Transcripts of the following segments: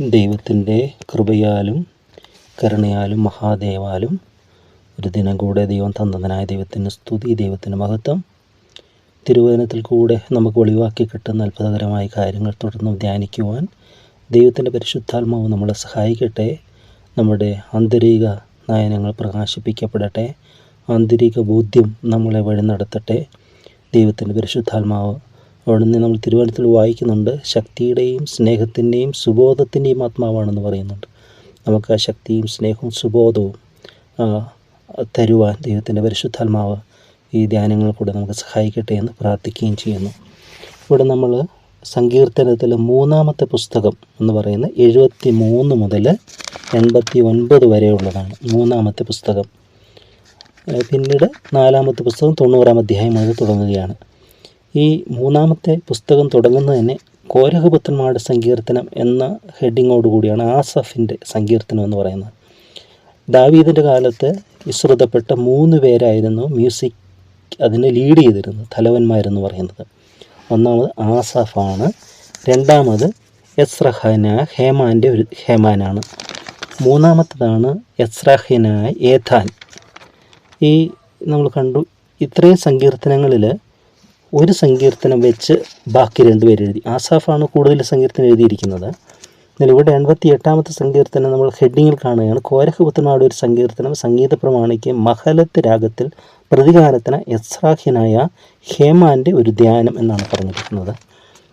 ദൈവത്തിന്റെ കൃപയാലും കരുണയാലും മഹാദേവാലും ഒരു ദിനം കൂടെ ദൈവം തന്നതനായ ദൈവത്തിന്റെ സ്തുതി ദൈവത്തിന്റെ മഹത്വം. തിരുവചനത്തിൽ കൂടെ നമുക്ക് ഒളിവാക്കി കിട്ടുന്ന അത്ഭുതകരമായ കാര്യങ്ങൾ തുടർന്ന് ധ്യാനിക്കുവാൻ ദൈവത്തിന്റെ പരിശുദ്ധാത്മാവ് നമ്മളെ സഹായിക്കട്ടെ. നമ്മുടെ ആന്തരിക നയനങ്ങൾ പ്രകാശിപ്പിക്കപ്പെടട്ടെ. ആന്തരിക ബോധ്യം നമ്മളെ വഴി നടത്തട്ടെ. ദൈവത്തിന്റെ പരിശുദ്ധാത്മാവ് അവിടുന്ന് നമ്മൾ തിരുവനന്തപുരത്തിൽ വായിക്കുന്നുണ്ട്. ശക്തിയുടെയും സ്നേഹത്തിന്റെയും സുബോധത്തിന്റെയും ആത്മാവാണെന്ന് പറയുന്നുണ്ട്. നമുക്ക് ആ ശക്തിയും സ്നേഹവും സുബോധവും തരുവാൻ ദൈവത്തിന്റെ പരിശുദ്ധാത്മാവ് ഈ ധ്യാനങ്ങൾ കൂടെ നമുക്ക് സഹായിക്കട്ടെ എന്ന് പ്രാർത്ഥിക്കുകയും ചെയ്യുന്നു. ഇവിടെ നമ്മൾ സങ്കീർത്തനത്തിൽ മൂന്നാമത്തെ പുസ്തകം എന്ന് പറയുന്നത് എഴുപത്തി മൂന്ന് മുതൽ എൺപത്തി ഒൻപത് വരെയുള്ളതാണ് മൂന്നാമത്തെ പുസ്തകം. പിന്നീട് നാലാമത്തെ പുസ്തകം തൊണ്ണൂറാം അധ്യായം മുതൽ തുടങ്ങുകയാണ്. ഈ മൂന്നാമത്തെ പുസ്തകം തുടങ്ങുന്നത് തന്നെ കോരഹപുത്രന്മാരുടെ സങ്കീർത്തനം എന്ന ഹെഡിങ്ങോട് കൂടിയാണ് ആസഫിന്റെ സങ്കീർത്തനം എന്ന് പറയുന്നത്. ദാവീദിന്റെ കാലത്ത് വിശ്രുതപ്പെട്ട മൂന്ന് പേരായിരുന്നു മ്യൂസിക് അതിനെ ലീഡ് ചെയ്തിരുന്നത് തലവന്മാരെന്ന് പറയുന്നത്. ഒന്നാമത് ആസഫാണ് രണ്ടാമത് എസ്രഹന ഹേമാന്റെ ഒരു ഹേമാനാണ്. മൂന്നാമത്തതാണ് എസ്രഹിന ഏഥാൻ. ഈ നമ്മൾ കണ്ടു ഇത്രയും സങ്കീർത്തനങ്ങളിൽ ഒരു സങ്കീർത്തനം വെച്ച് ബാക്കി രണ്ടുപേർ എഴുതി. ആസാഫാണ് കൂടുതൽ സങ്കീർത്തനം എഴുതിയിരിക്കുന്നത്. എന്നാൽ ഇവിടെ എൺപത്തി എട്ടാമത്തെ സങ്കീർത്തനം നമ്മൾ ഹെഡിങ്ങിൽ കാണുകയാണ്. കോരഹപുത്രനാട് ഒരു സങ്കീർത്തനം സംഗീത പ്രമാണിക്ക് മഹലത്ത് രാഗത്തിൽ പ്രതികാരത്തിന് എസ്രാഹ്യനായ ഹേമാന്റെ ഒരു ധ്യാനം എന്നാണ് പറഞ്ഞിരിക്കുന്നത്.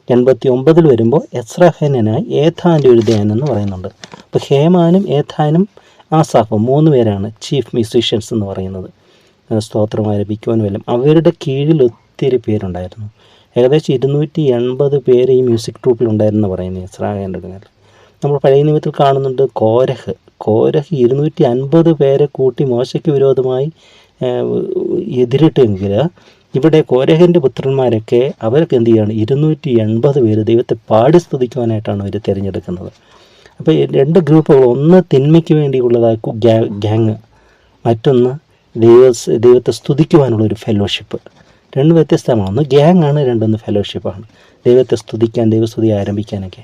എൺപത്തി ഒമ്പതിൽ വരുമ്പോൾ എസ്രാഹ്യനായ ഏഥാന്റെ ഒരു ധ്യാനം എന്ന് പറയുന്നുണ്ട്. അപ്പോൾ ഹേമാനും ഏഥാനും ആസാഫും മൂന്ന് പേരാണ് ചീഫ് മ്യൂസീഷ്യൻസ് എന്ന് പറയുന്നത്. സ്തോത്രം ആരംഭിക്കുവാനും എല്ലാം അവരുടെ കീഴിൽ ഒത്തിരി പേരുണ്ടായിരുന്നു. ഏകദേശം ഇരുന്നൂറ്റി എൺപത് പേര് ഈ മ്യൂസിക് ട്രൂപ്പിലുണ്ടായിരുന്നു പറയുന്നത് ഇസ്രായേലിന്റെ കാലം നമ്മൾ പഴയ നിയമത്തിൽ കാണുന്നുണ്ട് കോരഹ്. കോരഹ് ഇരുന്നൂറ്റി അൻപത് പേരെ കൂട്ടി മോശയ്ക്ക് വിരോധമായി എതിരിട്ടെങ്കിൽ ഇവിടെ കോരഹന്റെ പുത്രന്മാരൊക്കെ അവരൊക്കെ എന്ത് ചെയ്യാണ്? ഇരുന്നൂറ്റി എൺപത് പേര് ദൈവത്തെ പാടി സ്തുതിക്കുവാനായിട്ടാണ് അവർ തിരഞ്ഞെടുക്കുന്നത്. അപ്പോൾ രണ്ട് ഗ്രൂപ്പുകൾ ഒന്ന് തിന്മയ്ക്ക് വേണ്ടിയുള്ളതാക്കും ഗ്യാങ് മറ്റൊന്ന് ദൈവ ദൈവത്തെ സ്തുതിക്കുവാനുള്ള ഒരു ഫെലോഷിപ്പ് രണ്ട് വ്യത്യസ്തമാണ് ഒന്ന് ഗ്യാങ് ആണ് രണ്ടൊന്ന് ഫെലോഷിപ്പാണ്. ദൈവത്തെ സ്തുതിക്കാൻ ദൈവസ്തുതി ആരംഭിക്കാനൊക്കെ.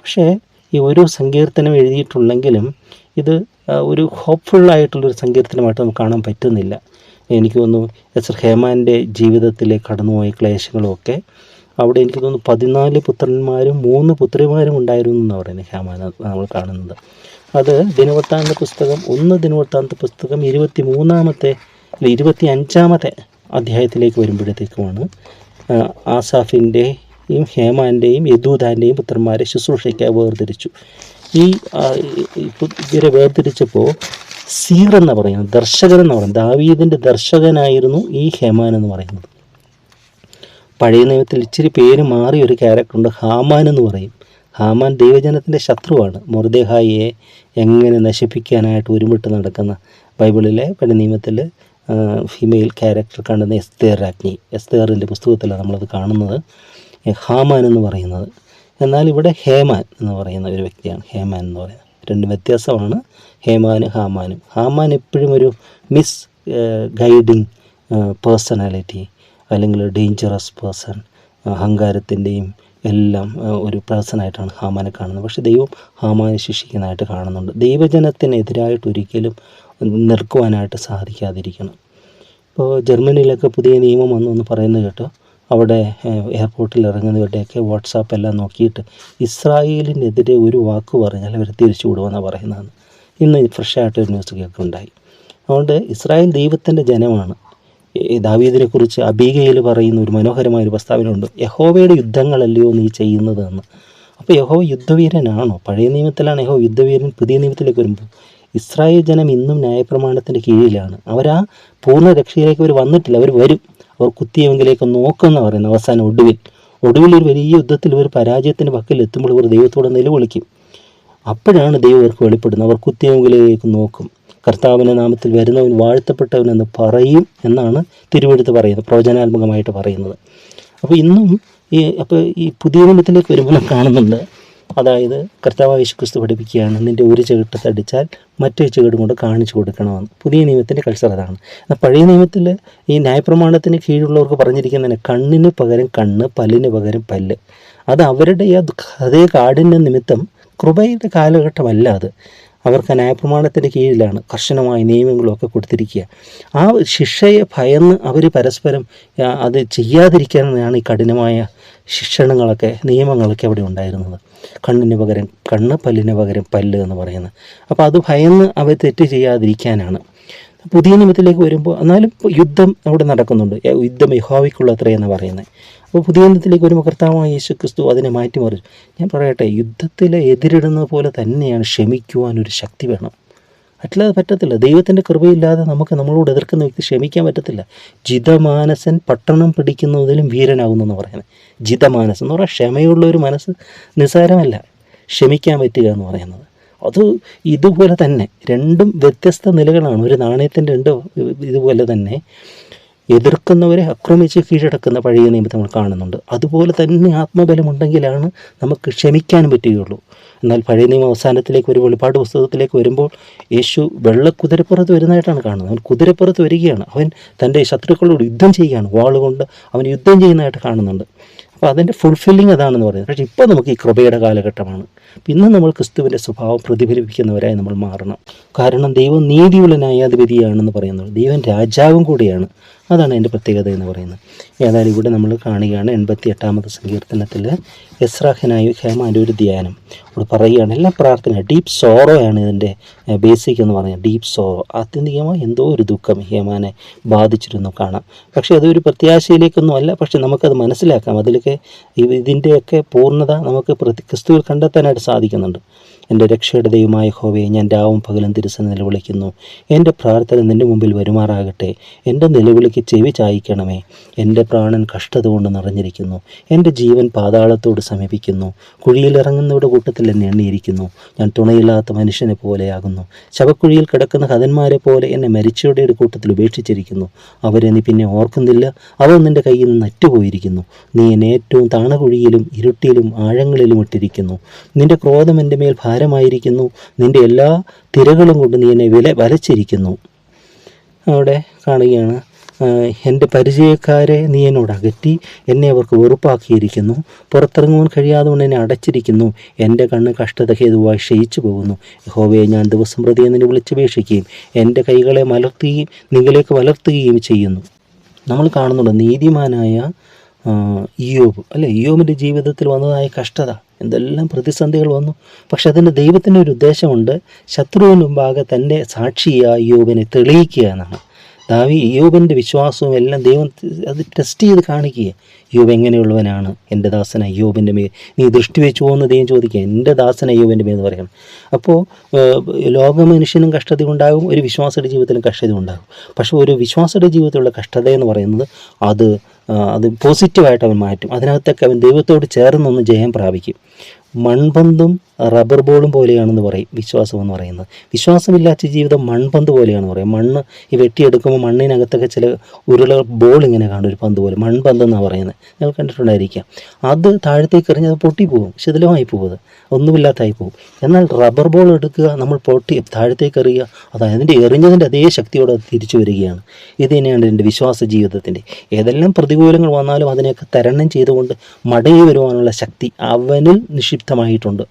പക്ഷേ ഈ ഓരോ സങ്കീർത്തനം എഴുതിയിട്ടുണ്ടെങ്കിലും ഇത് ഒരു ഹോപ്പ്ഫുള്ളായിട്ടുള്ളൊരു സങ്കീർത്തനമായിട്ട് നമുക്ക് കാണാൻ പറ്റുന്നില്ല. എനിക്ക് തോന്നുന്നു എസ് ഹേമാന്റെ ജീവിതത്തിലെ കടന്നുപോയ ക്ലേശങ്ങളും ഒക്കെ അവിടെ എനിക്ക് തോന്നുന്നു പതിനാല് പുത്രന്മാരും മൂന്ന് പുത്രിമാരും ഉണ്ടായിരുന്നു എന്നാണ് പറയുന്നത് ഹേമാൻ നമ്മൾ കാണുന്നത്. അത് ദിനവൃത്താന്ത പുസ്തകം ഒന്ന് ദിനവൃത്താന്ത പുസ്തകം ഇരുപത്തി മൂന്നാമത്തെ ഇരുപത്തി അഞ്ചാമത്തെ അധ്യായത്തിലേക്ക് വരുമ്പോഴത്തേക്കുമാണ്. ആസാഫിന്റെയും ഹേമാന്റെയും യദൂദാന്റെയും പുത്രന്മാരെ ശുശ്രൂഷയ്ക്കായി വേർതിരിച്ചു. ഈ ഇവരെ വേർതിരിച്ചപ്പോൾ സീർ എന്ന് പറയുന്നത് ദർശകൻ എന്ന് പറയുന്നത് ദാവീദിന്റെ ദർശകനായിരുന്നു ഈ ഹേമാൻ എന്ന് പറയുന്നത്. പഴയ നിയമത്തിൽ ഇച്ചിരി പേര് മാറിയ ഒരു ക്യാരക്ടറുണ്ട് ഹാമാൻ എന്ന് പറയും. ഹാമാൻ ദൈവജനത്തിന്റെ ശത്രുവാണ്. മൊർദേഹായിയെ എങ്ങനെ നശിപ്പിക്കാനായിട്ട് ഒരുമിട്ട് നടക്കുന്ന ബൈബിളിലെ പഴയ നിയമത്തിൽ ഫീമെയിൽ ക്യാരക്ടർ കാണുന്ന എസ്തേർ രാജ്ഞി. എസ്തേറിന്റെ പുസ്തകത്തിലാണ് നമ്മളത് കാണുന്നത്. ഹാമാൻ എന്ന് പറയുന്നത്. എന്നാൽ ഇവിടെ ഹേമാൻ എന്ന് പറയുന്ന ഒരു വ്യക്തിയാണ്. ഹേമാൻ എന്ന് പറയുന്നത്. രണ്ട് വ്യത്യാസമാണ് ഹേമാനും ഹാമാനും. ഹാമാൻ എപ്പോഴും ഒരു മിസ് ഗൈഡിങ് പേഴ്സണാലിറ്റി അല്ലെങ്കിൽ ഡേഞ്ചറസ് പേഴ്സൺ അഹങ്കാരത്തിന്റെയും എല്ലാം ഒരു പേഴ്സണായിട്ടാണ് ഹാമാനെ കാണുന്നത്. പക്ഷേ ദൈവം ഹാമാനെ ശിക്ഷിക്കുന്നതായിട്ട് കാണുന്നുണ്ട്. ദൈവജനത്തിനെതിരായിട്ട് ഒരിക്കലും നിൽക്കുവാനായിട്ട് സാധിക്കാതിരിക്കണം. ഇപ്പോൾ ജർമ്മനിയിലൊക്കെ പുതിയ നിയമം വന്നു എന്ന് പറയുന്നത് കേട്ടോ. അവിടെ എയർപോർട്ടിൽ ഇറങ്ങുന്നവരുടെയൊക്കെ വാട്സാപ്പ് എല്ലാം നോക്കിയിട്ട് ഇസ്രായേലിനെതിരെ ഒരു വാക്ക് പറഞ്ഞാൽ അവർ തിരിച്ചു വിടുമെന്നാണ് പറയുന്നതാണ് ഇന്ന് ഫ്രഷായിട്ടൊരു ന്യൂസ് കേൾക്കുന്നുണ്ടായി. അതുകൊണ്ട് ഇസ്രായേൽ ദൈവത്തിന്റെ ജനമാണ്. ദാവീദിനെക്കുറിച്ച് അബീഗയിൽ പറയുന്ന ഒരു മനോഹരമായ ഒരു പ്രസ്താവന ഉണ്ട് യഹോവയുടെ യുദ്ധങ്ങളല്ലയോ നീ ചെയ്യുന്നതെന്ന്. അപ്പോൾ യഹോ യുദ്ധവീരനാണോ? പഴയ നിയമത്തിലാണ് യഹോ യുദ്ധവീരൻ പുതിയ നിയമത്തിലേക്ക് വരുമ്പോൾ ഇസ്രായേൽ ജനം ഇന്നും ന്യായപ്രമാണത്തിന്റെ കീഴിലാണ്. അവരാ പൂർണ രക്ഷയിലേക്ക് അവർ വന്നിട്ടില്ല. അവർ വരും. അവർ കുത്തിയെങ്കിലേക്ക് നോക്കുമെന്ന് പറയുന്നത്. അവസാനം ഒടുവിൽ ഒടുവിൽ ഒരു വലിയ യുദ്ധത്തിൽ ഇവർ പരാജയത്തിന്റെ പക്കൽ എത്തുമ്പോൾ ഇവർ ദൈവത്തോടെ നിലവിളിക്കും. അപ്പോഴാണ് ദൈവം അവർക്ക് വെളിപ്പെടുന്നത്. അവർ കുത്തിയെങ്കിലേക്ക് നോക്കും. കർത്താവിന്റെ നാമത്തിൽ വരുന്നവൻ വാഴ്ത്തപ്പെട്ടവനെന്ന് പറയും എന്നാണ് തിരുവെടുത്ത് പറയുന്നത്. പ്രവചനാത്മകമായിട്ട് പറയുന്നത്. അപ്പോൾ ഇന്നും ഈ അപ്പോൾ ഈ പുതിയ നിയമത്തിലേക്ക് വരുമ്പോൾ കാണുന്നുണ്ട്. അതായത് കർത്താവ് യേശുക്രിസ്തു പഠിപ്പിക്കുകയാണ് നിന്റെ ഒരു ചെകിട്ട് തടിച്ചാൽ മറ്റൊരു ചെകിടും കൊണ്ട് കാണിച്ചു കൊടുക്കണമെന്ന്. പുതിയ നിയമത്തിന്റെ കൾച്ചർ അതാണ്. എന്നാൽ പഴയ നിയമത്തിൽ ഈ ന്യായപ്രമാണത്തിന് കീഴിലുള്ളവർക്ക് പറഞ്ഞിരിക്കുന്നതിന് കണ്ണിന് പകരം കണ്ണ് പല്ലിന് പകരം പല്ല്. അത് അവരുടെ ആ അതേ കാടിന്റെ നിമിത്തം കൃപയുടെ കാലഘട്ടമല്ല അത്. അവർക്ക് ന്യായപ്രമാണത്തിന്റെ കീഴിലാണ് കർശനമായ നിയമങ്ങളൊക്കെ കൊടുത്തിരിക്കുക. ആ ശിക്ഷയെ ഭയന്ന് അവർ പരസ്പരം അത് ചെയ്യാതിരിക്കാനാണ് ഈ കഠിനമായ ശിക്ഷണങ്ങളൊക്കെ നിയമങ്ങളൊക്കെ അവിടെ ഉണ്ടായിരുന്നത്. കണ്ണിന് പകരം കണ്ണ് പല്ലിന് പകരം പല്ല് എന്ന് പറയുന്നത്. അപ്പോൾ അത് ഭയന്ന് അവർ തെറ്റ് ചെയ്യാതിരിക്കാനാണ്. പുതിയ നിയമത്തിലേക്ക് വരുമ്പോൾ എന്നാലും യുദ്ധം അവിടെ നടക്കുന്നുണ്ട്. യുദ്ധം യഹോവയ്ക്കുള്ള അത്രയെന്ന് പറയുന്നത് അപ്പോൾ പുതിയ നിയമത്തിലേക്ക് വരുമ്പോൾ കർത്താവായ യേശു ക്രിസ്തു അതിനെ മാറ്റിമറിച്ചു. ഞാൻ പറയട്ടെ യുദ്ധത്തിൽ എതിരിടുന്നത് പോലെ തന്നെയാണ് ക്ഷമിക്കുവാനൊരു ശക്തി വേണം. അല്ലാതെ പറ്റത്തില്ല. ദൈവത്തിന്റെ കൃപയില്ലാതെ നമുക്ക് നമ്മളോട് എതിർക്കുന്ന വ്യക്തി ക്ഷമിക്കാൻ പറ്റത്തില്ല. ജിതമാനസൻ പട്ടണം പിടിക്കുന്നതിലും വീരനാകുന്നു എന്ന് പറയുന്നത് ജിതമാനസൻ എന്ന് പറഞ്ഞാൽ ക്ഷമയുള്ള ഒരു മനസ്സ് നിസ്സാരമല്ല. ക്ഷമിക്കാൻ പറ്റുക എന്ന് പറയുന്നത്. അത് ഇതുപോലെ തന്നെ രണ്ടും വ്യത്യസ്ത നിലകളാണ്. ഒരു നാണയത്തിന്റെ രണ്ട് ഇതുപോലെ തന്നെ എതിർക്കുന്നവരെ ആക്രമിച്ച് കീഴടക്കുന്ന പഴയ നിയമത്തെ നമ്മൾ കാണുന്നുണ്ട്. അതുപോലെ തന്നെ ആത്മബലമുണ്ടെങ്കിലാണ് നമുക്ക് ക്ഷമിക്കാൻ പറ്റുകയുള്ളൂ. എന്നാൽ പഴയ നിയമം അവസാനത്തിലേക്ക് ഒരു വെളിപ്പാട് പുസ്തകത്തിലേക്ക് വരുമ്പോൾ യേശു വെള്ളക്കുതിരപ്പുറത്ത് വരുന്നതായിട്ടാണ് കാണുന്നത്. അവൻ കുതിരപ്പുറത്ത് വരികയാണ്. അവൻ തന്റെ ശത്രുക്കളോട് യുദ്ധം ചെയ്യുകയാണ്. വാളുകൊണ്ട് അവൻ യുദ്ധം ചെയ്യുന്നതായിട്ട് കാണുന്നുണ്ട്. അപ്പോൾ അതിന്റെ ഫുൾഫില്ലിങ് അതാണെന്ന് പറയുന്നത്. പക്ഷേ ഇപ്പോൾ നമുക്ക് ഈ കൃപയുടെ കാലഘട്ടമാണ്. പിന്നെ നമ്മൾ ക്രിസ്തുവിന്റെ സ്വഭാവം പ്രതിഫലിപ്പിക്കുന്നവരായി നമ്മൾ മാറണം. കാരണം ദൈവം നീതിയുള്ള ന്യായാധിപതിയാണെന്ന് പറയുന്നത്. ദൈവം രാജാവും കൂടിയാണ്. അതാണ് അതിന്റെ പ്രത്യേകത എന്ന് പറയുന്നത്. ഏതായാലും ഇവിടെ നമ്മൾ കാണുകയാണ് എൺപത്തി എട്ടാമത് സങ്കീർത്തനത്തിൽ എസ്രാഹനായ ഹേമാന്റെ ഒരു ധ്യാനം. ഇവിടെ പറയുകയാണ് എല്ലാ പ്രാർത്ഥന ഡീപ്പ് ആണ് ഇതിന്റെ ബേസിക് എന്ന് പറയുന്നത്. ഡീപ്പ് സോറോ ആത്യന്തികമായി എന്തോ ഒരു ദുഃഖം ഹേമാനെ ബാധിച്ചിരുന്നു കാണാം. പക്ഷേ അതൊരു പ്രത്യാശയിലേക്കൊന്നും അല്ല പക്ഷേ നമുക്കത് മനസ്സിലാക്കാം. അതിലൊക്കെ ഇത് ഇതിന്റെയൊക്കെ പൂർണത നമുക്ക് പ്രതി ക്രിസ്തുവിൽ കണ്ടെത്താനായിട്ട് സാധിക്കുന്നുണ്ട്. എന്റെ രക്ഷയുടെ ദൈവമായ ഹോവയെ ഞാൻ രാവും പകലും തിരിച്ച് നിലവിളിക്കുന്നു. എന്റെ പ്രാർത്ഥന നിന്റെ മുമ്പിൽ വരുമാറാകട്ടെ. എന്റെ നിലവിളിക്ക് ചെവി ചായ്ക്കണമേ. എന്റെ പ്രാണൻ കഷ്ടത കൊണ്ട് നിറഞ്ഞിരിക്കുന്നു. എന്റെ ജീവൻ പാതാളത്തോട് സമീപിക്കുന്നു. കുഴിയിലിറങ്ങുന്നവരുടെ കൂട്ടത്തിൽ എന്നെ എണ്ണിയിരിക്കുന്നു. ഞാൻ തുണയില്ലാത്ത മനുഷ്യനെ പോലെയാകുന്നു. ശവക്കുഴിയിൽ കിടക്കുന്ന ഹതന്മാരെ പോലെ എന്നെ മരിച്ചവരുടെ കൂട്ടത്തിൽ ഉപേക്ഷിച്ചിരിക്കുന്നു. അവരെ നീ പിന്നെ ഓർക്കുന്നില്ല. അവർ നിന്റെ കയ്യിൽ നിന്ന് അറ്റുപോയിരിക്കുന്നു. നീ എന്നെ ഏറ്റവും താണകുഴിയിലും ഇരുട്ടിലും ആഴങ്ങളിലും ഇട്ടിരിക്കുന്നു. നിന്റെ ക്രോധം എന്റെ മേൽ ഭാരമായിരിക്കുന്നു നിന്റെ എല്ലാ തിരകളും കൊണ്ട് നീ എന്നെ വില വലച്ചിരിക്കുന്നു അവിടെ കാണുകയാണ് എന്റെ പരിചയക്കാരെ നീ എന്നോട് അകറ്റി എന്നെ അവർക്ക് വെറുപ്പാക്കിയിരിക്കുന്നു. പുറത്തിറങ്ങുവാൻ കഴിയാതെ കൊണ്ട് എന്നെ അടച്ചിരിക്കുന്നു. എന്റെ കണ്ണ് കഷ്ടത ഹേതുവായി ക്ഷയിച്ചു പോകുന്നു യഹോവയെ ഞാൻ ദിവസം പ്രതി വിളിച്ചു വിളിച്ചപേക്ഷിക്കുകയും എന്റെ കൈകളെ മലർത്തുകയും നിങ്ങളിലേക്ക് വളർത്തുകയും ചെയ്യുന്നു. നമ്മൾ കാണുന്നുണ്ട് നീതിമാനായ ആ, ഇയ്യോബ്. അല്ലെ ഇയോബിന്റെ ജീവിതത്തിൽ വന്നതായ കഷ്ടത. എന്തെല്ലാം പ്രതിസന്ധികൾ വന്നു. പക്ഷെ അതിന് ദൈവത്തിന്റെ ഒരു ഉദ്ദേശമുണ്ട്. ശത്രുവിന് മുമ്പാകെ തന്റെ സാക്ഷിയായ യോബിനെ തെളിയിക്കുക എന്നാണ്. ദാവി യോബിന്റെ വിശ്വാസവും എല്ലാം ദൈവം അത് ടെസ്റ്റ് ചെയ്ത് കാണിക്കുക യോബ് എങ്ങനെയുള്ളവനാണ്? എന്റെ ദാസന യോബിന്റെ മേൽ. നീ ദൃഷ്ടി വെച്ചു പോകുന്ന ദൈവം ചോദിക്കുക എന്റെ ദാസന യോബിന്റെ മേൽ എന്ന് പറയണം അപ്പോൾ ലോക മനുഷ്യനും കഷ്ടത ഉണ്ടാകും ഒരു വിശ്വാസയുടെ ജീവിതത്തിലും കഷ്ടത ഉണ്ടാകും. പക്ഷേ ഒരു വിശ്വാസയുടെ ജീവിതത്തിലുള്ള കഷ്ടത എന്ന് പറയുന്നത് അത് അത് പോസിറ്റീവായിട്ട് അവൻ മാറ്റും. അതിനകത്തൊക്കെ അവൻ ദൈവത്തോട് ചേർന്നൊന്ന് ജയം പ്രാപിക്കും. മൺപന്തും റബ്ബർ ബോളും പോലെയാണെന്ന് പറയും വിശ്വാസം എന്ന് പറയുന്നത്. വിശ്വാസമില്ലാത്ത ജീവിതം മൺപന്ത് പോലെയാണ് പറയും. മണ്ണ് ഈ വെട്ടിയെടുക്കുമ്പോൾ മണ്ണിനകത്തൊക്കെ ചില ഉരുള ബോൾ ഇങ്ങനെ കാണും ഒരു പന്ത് പോലെ. മൺപന്ത് എന്നാണ് പറയുന്നത്. നിങ്ങൾ കണ്ടിട്ടുണ്ടായിരിക്കാം. അത് താഴത്തേക്ക് എറിഞ്ഞ് അത് പൊട്ടിപ്പോകും ശിഥിലമായി പോകും ഒന്നുമില്ലാത്തായി പോകും. എന്നാൽ റബ്ബർ ബോൾ എടുക്കുക നമ്മൾ പൊട്ടി താഴത്തേക്ക് എറിയുക അത് അതിന്റെ എറിഞ്ഞതിന്റെ അതേ ശക്തിയോടെ അത് തിരിച്ചു വരികയാണ്. ഇത് തന്നെയാണ് എന്റെ വിശ്വാസ ജീവിതത്തിന്റെ. ഏതെല്ലാം പ്രതികൂലങ്ങൾ വന്നാലും അതിനെയൊക്കെ തരണം ചെയ്തുകൊണ്ട് മടങ്ങി വരുവാനുള്ള ശക്തി അവനിൽ നിക്ഷിപ്തമായിട്ടുണ്ട്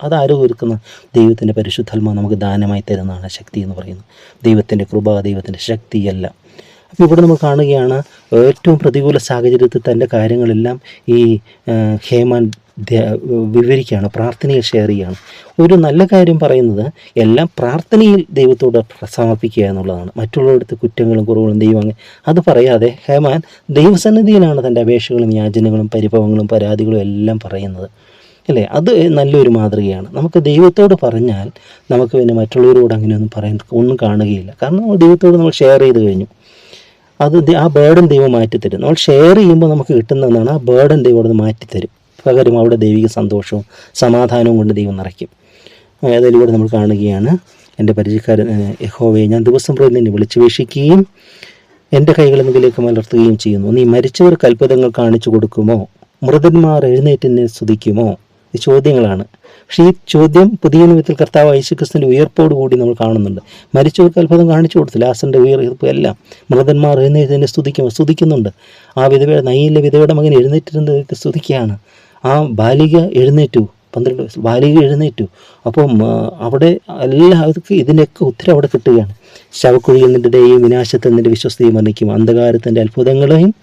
അത് ആരോ ഒരുക്കുന്ന ദൈവത്തിന്റെ പരിശുദ്ധാത്മ നമുക്ക് ദാനമായി തരുന്നതാണ് ശക്തി എന്ന് പറയുന്നത്. ദൈവത്തിന്റെ കൃപ ദൈവത്തിന്റെ ശക്തിയല്ല. അപ്പോൾ ഇവിടെ നമ്മൾ കാണുകയാണ് ഏറ്റവും പ്രതികൂല സാഹചര്യത്തിൽ തന്റെ കാര്യങ്ങളെല്ലാം ഈ ഹേമാൻ വിവരിക്കുകയാണ് പ്രാർത്ഥനയിൽ ഷെയർ ചെയ്യുകയാണ്. ഒരു നല്ല കാര്യം പറയുന്നത് എല്ലാം പ്രാർത്ഥനയിൽ ദൈവത്തോട് സമർപ്പിക്കുക എന്നുള്ളതാണ്. മറ്റുള്ളവരുടെ കുറ്റങ്ങളും കുറവുകളും ദൈവം അങ്ങനെ അത് പറയാതെ ഹേമാൻ ദൈവസന്നിധിയിലാണ് തന്റെ അപേക്ഷകളും യാചനകളും പരിഭവങ്ങളും പരാതികളും എല്ലാം പറയുന്നത്. അല്ലേ? അത് നല്ലൊരു മാതൃകയാണ്. നമുക്ക് ദൈവത്തോട് പറഞ്ഞാൽ നമുക്ക് പിന്നെ മറ്റുള്ളവരോട് അങ്ങനെയൊന്നും പറയാൻ ഒന്നും കാണുകയില്ല. കാരണം നമ്മൾ ദൈവത്തോട് നമ്മൾ ഷെയർ ചെയ്ത് കഴിഞ്ഞു. അത് ആ ബേർഡൻ ദൈവം മാറ്റിത്തരും. നമ്മൾ ഷെയർ ചെയ്യുമ്പോൾ നമുക്ക് കിട്ടുന്നതാണ് ആ ബേർഡൻ ദൈവം അവിടെ മാറ്റിത്തരും. പകരം അവിടെ ദൈവിക സന്തോഷവും സമാധാനവും കൊണ്ട് ദൈവം നിറയ്ക്കും. ഏതായാലും നമ്മൾ കാണുകയാണ്. എന്റെ പരിചയക്കാരൻ യഹോവയെ ഞാൻ ദിവസം പ്രതി നിന്നെ വിളിച്ചുപേക്ഷിക്കുകയും എന്റെ കൈകൾ മുകളിലേക്ക് മലർത്തുകയും ചെയ്യുന്നു. നീ മരിച്ചവർക്ക് അത്ഭുതങ്ങൾ കാണിച്ചു കൊടുക്കുമോ? മൃതന്മാർ എഴുന്നേറ്റിനെ സ്തുതിക്കുമോ? ചോദ്യങ്ങളാണ്. പക്ഷേ ഈ ചോദ്യം പുതിയ നിയമത്തിൽ കർത്താവ് യേശുക്രിസ്തുവിന്റെ ഉയർപ്പോട് കൂടി നമ്മൾ കാണുന്നുണ്ട്. മരിച്ചവർക്ക് അത്ഭുതം കാണിച്ചു കൊടുത്തു ലാസറിന്റെ ഉയർപ്പ് എല്ലാം മൃതന്മാർ എഴുന്നേറ്റിനെ സ്തുതിക്കും സ്തുതിക്കുന്നുണ്ട്. ആ വിധവയുടെ നയിലെ വിധവയുടെ മകൻ എഴുന്നേറ്റിരുന്നത് സ്തുതിക്കുകയാണ്. ആ ബാലിക എഴുന്നേറ്റു. പന്ത്രണ്ട് വയസ്സ്. ബാലിക എഴുന്നേറ്റു. അപ്പം അവിടെ എല്ലാവർക്കും ഇതിന്റെയൊക്കെ ഉത്തരം അവിടെ കിട്ടുകയാണ്. ശവക്കുഴിയിൽ നിന്റെ ദയയും വിനാശത്തിൽ നിന്റെ വിശ്വസ്തയും വർണിക്കും. അന്ധകാരത്തിന്റെ അത്ഭുതങ്ങളെയും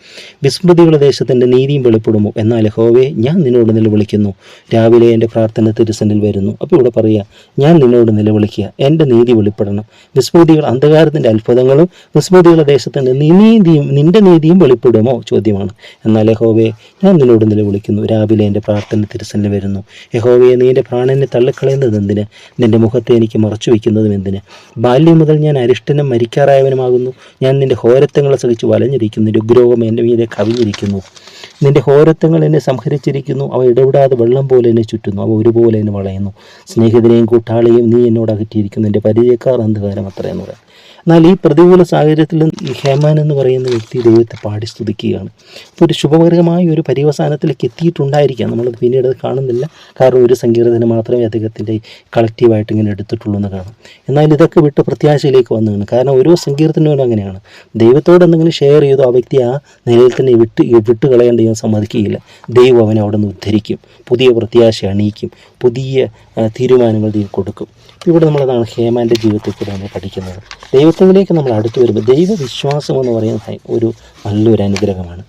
വിസ്മൃതികളുടെ ദേശത്തിന്റെ നീതിയും വെളിപ്പെടുമോ? എന്നാൽ ഹോവേ ഞാൻ നിന്നോട് നിലവിളിക്കുന്നു. രാവിലെ എന്റെ പ്രാർത്ഥന തിരുസനിൽ വരുന്നു. അപ്പോൾ ഇവിടെ പറയുക ഞാൻ നിന്നോട് നിലവിളിക്കുക. എന്റെ നീതി വെളിപ്പെടണം. വിസ്മൃതികൾ അന്ധകാരത്തിന്റെ അത്ഭുതങ്ങളും വിസ്മൃതികളുടെ ദേശത്തിന്റെ നീതിയും നിന്റെ നീതിയും വെളിപ്പെടുമോ? ചോദ്യമാണ്. എന്നാൽ ഹോവേ ഞാൻ നിന്നോട് നിലവിളിക്കുന്നു. രാവിലെ എന്റെ പ്രാർത്ഥന തിരുസനിൽ വരുന്നു. യഹോവയെ നീ എന്റെ പ്രാണനെ തള്ളിക്കളയുന്നത് എന്തിന് നിന്റെ മുഖത്തെ എനിക്ക് മറച്ചു വയ്ക്കുന്നതും എന്തിന്? ബാല്യം മുതൽ ഞാൻ അരിഷ്ടനും മരിക്കാറായവനുമാകുന്നു. ഞാൻ നിന്റെ ഹോരത്വങ്ങളെ സഹിച്ച് വലഞ്ഞിരിക്കുന്നു. നിന്റെ ഉഗ്രോഹം എന്റെ മീതെ കവിഞ്ഞിരിക്കുന്നു. നിന്റെ ഹോരത്വങ്ങൾ എന്നെ സംഹരിച്ചിരിക്കുന്നു. അവ ഇടപെടാതെ വെള്ളം പോലെ എന്നെ ചുറ്റുന്നു. അവ ഒരുപോലെ എന്നെ വളയുന്നു. സ്നേഹിതനെയും കൂട്ടാളിയും നീ എന്നോട് അകറ്റിയിരിക്കുന്നു. എന്റെ പരിചയക്കാർ അന്ധകാരം അത്രയെന്ന് പറയാം. എന്നാൽ ഈ പ്രതികൂല സാഹചര്യത്തിലും ഹേമാൻ എന്ന് പറയുന്ന വ്യക്തി ദൈവത്തെ പാടി സ്തുതിക്കുകയാണ്. അപ്പോൾ ഒരു ശുഭകരമായ ഒരു പര്യവസാനത്തിലേക്ക് എത്തിയിട്ടുണ്ടായിരിക്കാം. നമ്മൾ പിന്നീട് അത് കാണുന്നില്ല. കാരണം ഒരു സങ്കീർത്തനം മാത്രമേ അദ്ദേഹത്തിന്റെ കളക്റ്റീവായിട്ട് ഇങ്ങനെ എടുത്തിട്ടുള്ളൂ എന്ന് കാണാം. എന്നാൽ ഇതൊക്കെ വിട്ട് പ്രത്യാശയിലേക്ക് വന്നതാണ് കാരണം ഓരോ സങ്കീർത്തനവും അങ്ങനെയാണ്. ദൈവത്തോട് എന്തെങ്കിലും ഷെയർ ചെയ്തോ ആ വ്യക്തി ആ നിലയിൽ തന്നെ വിട്ട് വിട്ട് കളയാൻ ദൈവം സമ്മതിക്കുകയില്ല. ദൈവം അവനെ അവിടെ നിന്ന് ഉദ്ധരിക്കും. പുതിയ പ്രത്യാശ അണിയിക്കും. പുതിയ തീരുമാനങ്ങൾ ദൈവം കൊടുക്കും. ഇവിടെ നമ്മളതാണ് ഹേമാന്റെ ജീവിതത്തിൽ കൂടെ നമ്മൾ പഠിക്കുന്നത്. ദൈവത്തിലേക്ക് നമ്മൾ അടുത്ത് വരുമ്പോൾ ദൈവവിശ്വാസം എന്ന് പറയുന്നത് ഒരു നല്ലൊരു അനുഗ്രഹമാണ്.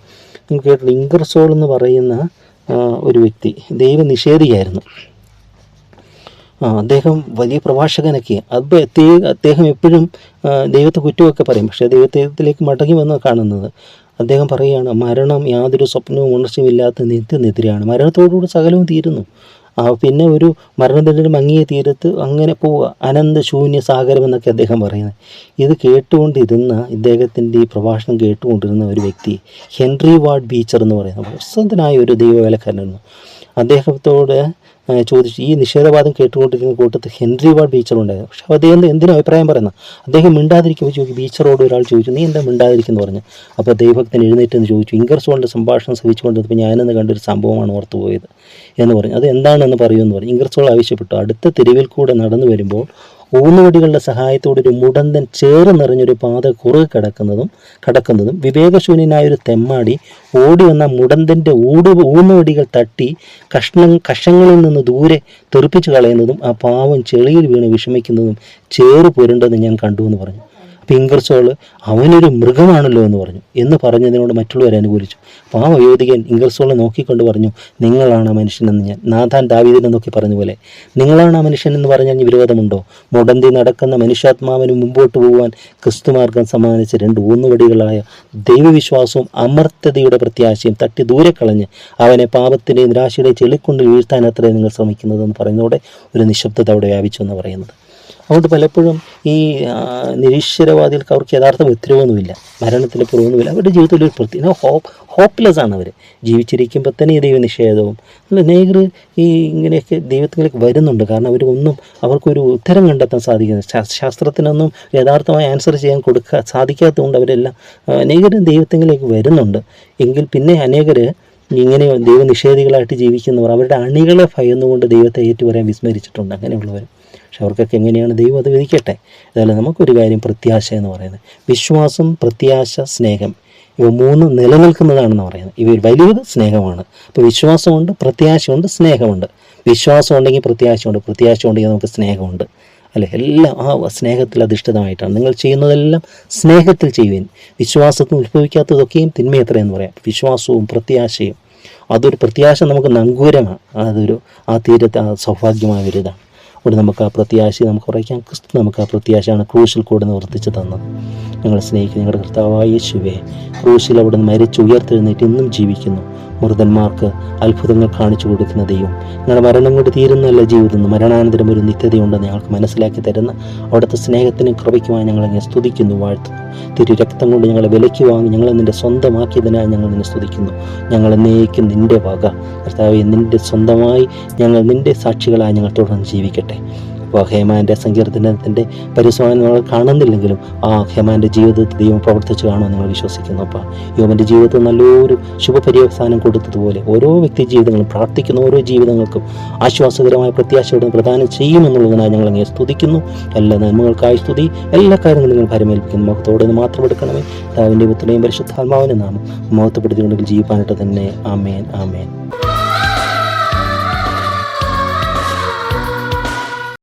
നമുക്ക് കേട്ടിട്ടുണ്ട് ഇംഗർസോൾ എന്ന് പറയുന്ന ഒരു വ്യക്തി ദൈവനിഷേധിയായിരുന്നു ആ അദ്ദേഹം വലിയ പ്രഭാഷകനൊക്കെ. എത്തി- അദ്ദേഹം എപ്പോഴും ദൈവത്തെ കുറ്റമൊക്കെ പറയും. പക്ഷേ ദൈവത്തിലേക്ക് മടങ്ങി വന്ന് കാണുന്നത്. അദ്ദേഹം പറയുകയാണ് മരണം യാതൊരു സ്വപ്നവും ഉണർച്ചയും ഇല്ലാത്ത നിത്യനിദ്രയാണ് മരണത്തോടുകൂടി സകലവും തീരുന്നു. പിന്നെ ഒരു മരണത്തിന്റെ മങ്ങിയ തീരത്ത് അങ്ങനെ പോവുക. അനന്ത ശൂന്യ സാഗരം എന്നൊക്കെ അദ്ദേഹം പറയുന്നത്. ഇത് കേട്ടുകൊണ്ടിരുന്ന ഇദ്ദേഹത്തിന്റെ ഈ പ്രഭാഷണം കേട്ടുകൊണ്ടിരുന്ന ഒരു വ്യക്തി ഹെൻറി വാർഡ് ബീച്ചർ എന്ന് പറയുന്നത് പ്രസന്തനായ ഒരു ദൈവവേലക്കാരനായിരുന്നു. അദ്ദേഹത്തോട് ചോദിച്ചു. ഈ നിഷേധവാദം കേട്ടുകൊണ്ടിരിക്കുന്ന കൂട്ടത്തിൽ ഹെൻറി വാർഡ് ബീച്ചർ ഉണ്ടായിരുന്നു പക്ഷെ അദ്ദേഹം എന്തിനും അഭിപ്രായം പറയുന്നത്? അദ്ദേഹം മിണ്ടാതിരിക്കുമ്പോൾ ചോദിച്ചു ബീച്ചറോട് ഒരാൾ ചോദിച്ചു നീ എന്താ മിണ്ടാതിരിക്കുന്നു? പറഞ്ഞു. അപ്പോൾ ദൈവഭക്തൻ എഴുന്നേറ്റ് എന്ന് ചോദിച്ചു ഇംഗർസോളിന്റെ സംഭാഷണം ശ്രവിച്ചുകൊണ്ടിരുന്നപ്പോൾ ഞാനെന്ന് കണ്ടൊരു സംഭവമാണ് ഓർത്തു പോയത്? എന്ന് പറഞ്ഞു. അത് എന്താണെന്ന് പറയൂ എന്ന് പറഞ്ഞു ഇംഗർസോൾ ആവശ്യപ്പെട്ടു. അടുത്ത തെരുവിൽ കൂടെ നടന്നു വരുമ്പോൾ ഊന്നുവടികളുടെ സഹായത്തോടെ ഒരു മുടന്തൻ ചേറ് നിറഞ്ഞൊരു പാത കുറുകെ കിടക്കുന്നതും കടക്കുന്നതും വിവേകശൂന്യനായ ഒരു തെമ്മാടി ഓടി വന്ന മുടന്തന്റെ ഊട് ഊന്നുവടികൾ തട്ടി കഷ്ണം കഷങ്ങളിൽ നിന്ന് ദൂരെ തെറിപ്പിച്ചു കളയുന്നതും ആ പാവം ചെളിയിൽ വീണ് വിഷമിക്കുന്നതും ചേറ് പുരണ്ടെന്ന് ഞാൻ കണ്ടു എന്ന് പറഞ്ഞു. ഇംഗർസോൾ അവനൊരു മൃഗമാണല്ലോ എന്ന് പറഞ്ഞു. എന്ന് പറഞ്ഞതിനോട് മറ്റുള്ളവരെ അനുകൂലിച്ചു. ആ വയോധികൻ ഇംഗർസോളെ നോക്കിക്കൊണ്ട് പറഞ്ഞു നിങ്ങളാണ് ആ മനുഷ്യനെന്ന് ഞാൻ. നാഥാൻ ദാവീദിനെ നോക്കി പറഞ്ഞ പോലെ നിങ്ങളാണ് ആ മനുഷ്യൻ എന്ന് പറഞ്ഞാൽ വിരോധമുണ്ടോ? മുടന്തി നടക്കുന്ന മനുഷ്യാത്മാവിന് മുമ്പോട്ട് പോകുവാൻ ക്രിസ്തുമാർഗം സമ്മാനിച്ച രണ്ട് ഊന്നുവടികളായ ദൈവവിശ്വാസവും അമർത്തതയുടെ പ്രത്യാശയും തട്ടി ദൂരെ കളഞ്ഞ് അവനെ പാപത്തിന്റെ നിരാശയുടെ ചെളിക്കൊണ്ട് വീഴ്ത്താൻ അത്രേ നിങ്ങൾ ശ്രമിക്കുന്നതെന്ന് പറയുന്നതോടെ ഒരു നിശബ്ദത അവിടെ വ്യാപിച്ചു എന്ന് പറയുന്നത്. അതുകൊണ്ട് പലപ്പോഴും ഈ നിരീശ്വരവാദികൾക്ക് അവർക്ക് യഥാർത്ഥ ഉത്തരവൊന്നുമില്ല മരണത്തിന്റെ പുറമൊന്നുമില്ല അവരുടെ ജീവിതത്തിൽ ഒരു പ്രത്യേക ഹോപ്പ് ഹോപ്പ്ലെസ് ആണ് അവർ ജീവിച്ചിരിക്കുമ്പോൾ തന്നെ ഈ ദൈവനിഷേധവും അനേകർ ഈ ഇങ്ങനെയൊക്കെ ദൈവത്തിലേക്ക് വരുന്നുണ്ട്. കാരണം അവർ ഒന്നും അവർക്കൊരു ഉത്തരം കണ്ടെത്താൻ സാധിക്കുന്നു ശാസ്ത്രത്തിനൊന്നും യഥാർത്ഥമായ ആൻസർ ചെയ്യാൻ കൊടുക്കാൻ സാധിക്കാത്തതുകൊണ്ട് അവരെല്ലാം അനേകരും ദൈവത്തിലേക്ക് വരുന്നുണ്ട്. എങ്കിൽ പിന്നെ അനേകർ ഇങ്ങനെ ദൈവനിഷേധികളായിട്ട് ജീവിക്കുന്നവർ അവരുടെ അണികളെ ഭയന്നുകൊണ്ട് ദൈവത്തെ ഏറ്റുപറയാൻ വിസ്മരിച്ചിട്ടുണ്ട്. അങ്ങനെയുള്ളവർ പക്ഷെ അവർക്കൊക്കെ എങ്ങനെയാണ് ദൈവം അത് വിധിക്കട്ടെ? അതുപോലെ നമുക്കൊരു കാര്യം പ്രത്യാശ എന്ന് പറയുന്നത്. വിശ്വാസം പ്രത്യാശ സ്നേഹം. ഇവ മൂന്ന് നിലനിൽക്കുന്നതാണെന്ന് പറയുന്നത്. ഇവ വലിയത് സ്നേഹമാണ്. അപ്പോൾ വിശ്വാസമുണ്ട് പ്രത്യാശയുണ്ട് സ്നേഹമുണ്ട്. വിശ്വാസം ഉണ്ടെങ്കിൽ പ്രത്യാശയുണ്ട് പ്രത്യാശ ഉണ്ടെങ്കിൽ നമുക്ക് സ്നേഹമുണ്ട്. അല്ലെ? എല്ലാം ആ സ്നേഹത്തിൽ അധിഷ്ഠിതമായിട്ടാണ്. നിങ്ങൾ ചെയ്യുന്നതെല്ലാം സ്നേഹത്തിൽ ചെയ്യുവിൻ. വിശ്വാസത്തിൽ ഉത്ഭവിക്കാത്തതൊക്കെയും തിന്മയത്രയെന്ന് പറയാം. വിശ്വാസവും പ്രത്യാശയും. അതൊരു പ്രത്യാശ നമുക്ക് നങ്കൂരമാണ്. അതൊരു ആ തീരത്തെ ആ സൗഭാഗ്യമായ ഒരു ഇതാണ്. അവിടെ നമുക്ക് ആ പ്രത്യാശ നമുക്ക് കുറയ്ക്കാം ക്രിസ്തു നമുക്ക് ആ പ്രത്യാശയാണ് ക്രൂശിൽ കൂടെ നിവർത്തിച്ച് തന്നത്. ഞങ്ങളെ സ്നേഹിക്കുന്ന ഞങ്ങളുടെ കർത്താവായ യേശുവേ ക്രൂശിൽ അവിടെ നിന്ന് മരിച്ച് ഉയർത്തെഴുന്നേറ്റ് ഇന്നും ജീവിക്കുന്നു. മൃതന്മാർക്ക് അത്ഭുതങ്ങൾ കാണിച്ചു കൊടുക്കുന്ന ദൈവം. ഞങ്ങളുടെ മരണം കൊണ്ട് തീരുന്നല്ല ജീവിതം. മരണാനന്തരം ഒരു നിത്യതയുണ്ടെന്ന് ഞങ്ങൾക്ക് മനസ്സിലാക്കി തരുന്ന അവിടുത്തെ സ്നേഹത്തിനും കൃപയ്ക്കുമായി ഞങ്ങളെ സ്തുതിക്കുന്നു വാഴ്ത്തുന്നു. തിരു രക്തം കൊണ്ട് ഞങ്ങളെ വിലയ്ക്ക് വാങ്ങി ഞങ്ങളെ നിന്റെ സ്വന്തമാക്കിയതിനായി ഞങ്ങൾ നിന്നെ സ്തുതിക്കുന്നു. ഞങ്ങൾ എന്നേക്കും നിന്റെ വക. കർത്താവെ നിന്റെ സ്വന്തമായി ഞങ്ങൾ നിന്റെ സാക്ഷികളായി ഞങ്ങൾ തുടർന്ന് ജീവിക്കട്ടെ. അപ്പോൾ ഹേമാന്റെ സങ്കീർത്തനത്തിന്റെ പരിശോധന നമ്മൾ കാണുന്നില്ലെങ്കിലും ആ ഹേമാന്റെ ജീവിതത്തിൽ ദൈവം പ്രവർത്തിച്ചു കാണുമെന്ന് നിങ്ങൾ വിശ്വസിക്കുന്നു. അപ്പോൾ യോമന്റെ ജീവിതത്തിൽ നല്ലൊരു ശുഭപര്യവസാനം കൊടുത്തതുപോലെ ഓരോ വ്യക്തി ജീവിതങ്ങളും പ്രാർത്ഥിക്കുന്ന ഓരോ ജീവിതങ്ങൾക്കും ആശ്വാസകരമായ പ്രത്യാശയോടെ പ്രദാനം ചെയ്യുമെന്നുള്ളതിനായി ഞങ്ങൾ അങ്ങനെ സ്തുതിക്കുന്നു. എല്ലാ നന്മകൾക്കായി സ്തുതി എല്ലാ കാര്യങ്ങളും നിങ്ങൾ പരമേൽപ്പിക്കുന്നു മുഖത്തോടെ നിന്ന് മാത്രം എടുക്കണമേ. താവിന്റെ പുത്രനെയും പരിശുദ്ധാത്മാവിനെ നാമം മുഖത്തപ്പെടുത്തിക്കൊണ്ടെങ്കിൽ ജീവിക്കാനായിട്ട് തന്നെ. ആമേൻ ആമേൻ.